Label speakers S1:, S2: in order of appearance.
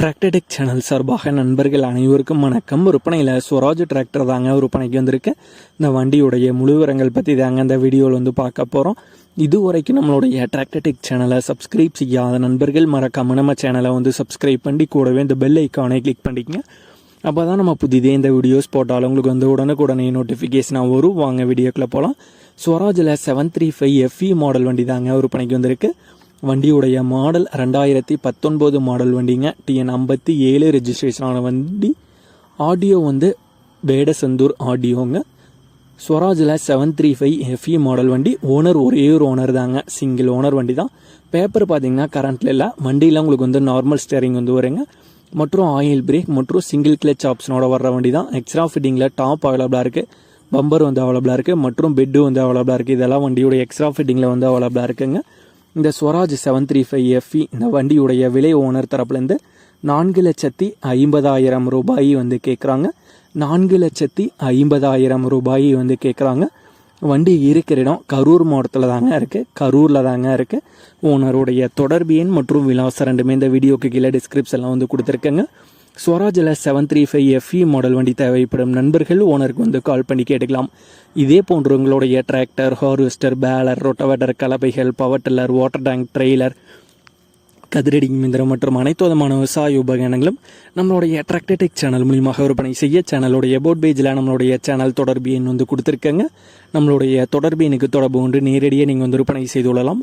S1: Tractor Tech channel சார்பாக நண்பர்கள் அனைவருக்கும் வணக்கம். விற்பனையில் ஸ்வராஜ் டிராக்டர் தாங்க விற்பனைக்கு வந்திருக்கு. இந்த வண்டியுடைய முழுவிரங்கள் பற்றி தாங்க இந்த வீடியோவில் வந்து பார்க்க போகிறோம் இது வரைக்கும் நம்மளுடைய டிராக்டர்டெக் சேனலை சப்ஸ்கிரைப் செய்யாத நண்பர்கள் மறக்காமல் நம்ம சேனலை வந்து சப்ஸ்கிரைப் பண்ணி கூடவே இந்த பெல் ஐக்கானை கிளிக் பண்ணிக்கங்க. அப்போ தான் நம்ம புதிதே இந்த வீடியோஸ் போட்டாலும் உங்களுக்கு வந்து உடனுக்குடனே நோட்டிஃபிகேஷனாக வரும். வாங்க வீடியோக்குள்ளே போகலாம் ஸ்வராஜில் seven three five FE model வண்டி தாங்க விற்பனைக்கு வந்திருக்கு. வண்டியுடைய மாடல் ரெண்டாயிரத்தி பத்தொன்பது மாடல் வண்டிங்க. டிஎன் ஐம்பத்தி ஏழு ரெஜிஸ்ட்ரேஷனான வண்டி. ஆடியோ வந்து வேடசந்தூர் ஆடியோங்க ஸ்வராஜில் seven three five FE model வண்டி. ஓனர் ஒரே ஒரு ஓனர் தாங்க. சிங்கிள் ஓனர் வண்டி தான் பேப்பர் பார்த்தீங்கன்னா கரண்ட்டில் இல்லை. வண்டியில் உங்களுக்கு வந்து நார்மல் ஸ்டேரிங் வந்து வருங்க. மற்றும் ஆயில் பிரேக் மற்றும் சிங்கிள் கிளச் ஆப்ஷனோட வர்ற வண்டி தான் எக்ஸ்ட்ரா ஃபிட்டிங்கில் டாப் அவைலபிளாக இருக்குது பம்பர் வந்து அவைலபிளாக இருக்குது மற்றும் பெட்டு வந்து அவைலபிளாக இருக்குது இதெல்லாம் வண்டியோட எக்ஸ்ட்ரா ஃபிட்டிங்கில் வந்து அவைலபிளாக இருக்குங்க. இந்த Swaraj seven three five FE இந்த வண்டியுடைய விலை ஓனர் தரப்புலேருந்து நான்கு லட்சத்தி ஐம்பதாயிரம் ரூபாய் வந்து கேட்குறாங்க நான்கு லட்சத்தி ஐம்பதாயிரம் ரூபாய் வந்து கேட்குறாங்க வண்டி இருக்கிற இடம் கரூர் மாவட்டத்தில் தாங்க இருக்குது கரூரில் தாங்க இருக்குது ஓனருடைய தொடர்பு எண் மற்றும் விலாசம் ரெண்டுமே இந்த வீடியோக்கு கீழே டிஸ்கிரிப்ஷனில் வந்து கொடுத்துருக்கேங்க. ஸ்வராஜில் seven three five FE model வண்டி தேவைப்படும் நண்பர்கள் ஓனருக்கு வந்து கால் பண்ணி கேட்டுக்கலாம். இதே போன்று உங்களுடைய tractor harvester baler rotavator கலப்பைகள் power tiller water tank trailer கதிரடி மிந்திரம் மற்றும் அனைத்து விதமான விவசாய உபகரணங்களும் நம்மளுடைய டிராக்டர்டெக் சேனல் மூலியமாக விற்பனை செய்ய சேனலுடைய போட் பேஜில் நம்மளுடைய சேனல் தொடர்பு எண் வந்து கொடுத்துருக்கேங்க. நம்மளுடைய தொடர்பு எண்ணுக்கு தொடர்பு கொண்டு நேரடியாக நீங்கள் வந்து விற்பனை செய்து கொள்ளலாம்.